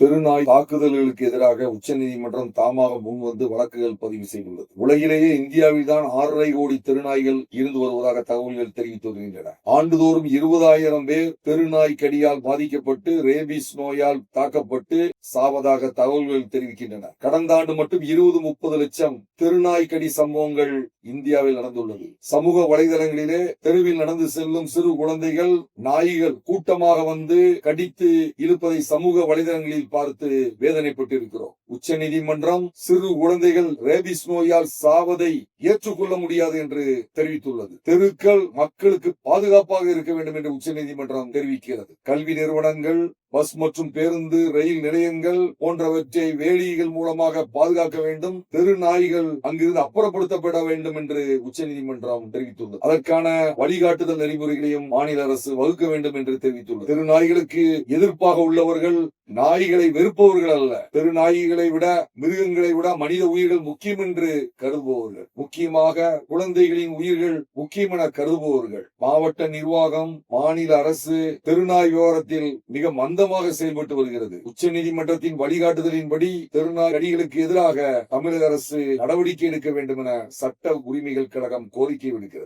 பெருநாய் தாக்குதல்களுக்கு எதிராக உச்சநீதிமன்றம் தாமாக முன்வந்து வழக்குகள் பதிவு செய்துள்ளது. உலகிலேயே இந்தியாவில் தான் ஆறரை கோடி தெருநாய்கள் இருந்து வருவதாக தகவல்கள் தெரிவித்து வருகின்றன ஆண்டுதோறும் இருபதாயிரம் பேர் பெருநாய் கடியால் பாதிக்கப்பட்டு ரேபிஸ் நோயால் தாக்கப்பட்டு சாவதாக தகவல்கள் தெரிவிக்கின்றன. கடந்த ஆண்டு மட்டும் இருபது முப்பது லட்சம் தெருநாய் சம்பவங்கள் இந்தியாவில் நடந்துள்ளது. சமூக வலைதளங்களிலே தெருவில் நடந்து செல்லும் சிறு குழந்தைகள் நாய்கள் கூட்டமாக வந்து கடித்து இழுப்பதை சமூக வலைதளங்களில் பார்த்து வேதனைப்பட்டிருக்கிறோம். உச்ச நீதிமன்றம் சிறு குழந்தைகள் ரேபிஸ் நோயால் சாவதை ஏற்றுக்கொள்ள முடியாது என்று தெரிவித்துள்ளது. தெருக்கள் மக்களுக்கு பாதுகாப்பாக இருக்க வேண்டும் என்று உச்ச நீதிமன்றம் தெரிவிக்கிறது. கல்வி நிறுவனங்கள் பஸ் மற்றும் பேருந்து ரயில் நிலையங்கள் போன்றவற்றை வேலிகள் மூலமாக பாதுகாக்க வேண்டும். தெரு நாய்கள் அங்கிருந்து அப்புறப்படுத்தப்பட வேண்டும் என்று உச்சநீதிமன்றம் தெரிவித்துள்ளது. அதற்கான வழிகாட்டுதல் நெறிமுறைகளையும் மாநில அரசு வகுக்க வேண்டும் என்று தெரிவித்துள்ளது. தெரு நாய்களுக்கு எதிர்ப்பாக உள்ளவர்கள் நாய்களை வெறுப்பவர்கள் அல்ல. தெரு நாய்களை விட மிருகங்களை விட மனித உயிர்கள் முக்கியம் என்று கருதுபவர்கள். முக்கியமாக குழந்தைகளின் உயிர்கள் முக்கியம் என கருதுபவர்கள். மாவட்ட நிர்வாகம் மாநில அரசு தெருநாய் விவகாரத்தில் மிக மந்த மந்தமாக செயல்பட்டு வருகிறது. உச்ச நீதிமன்றத்தின் வழிகாட்டுதலின்படி தெருநாய் அடிகளுக்கு எதிராக தமிழக அரசு நடவடிக்கை எடுக்க வேண்டும் என சட்ட உரிமைகள் கழகம் கோரிக்கை விடுக்கிறது.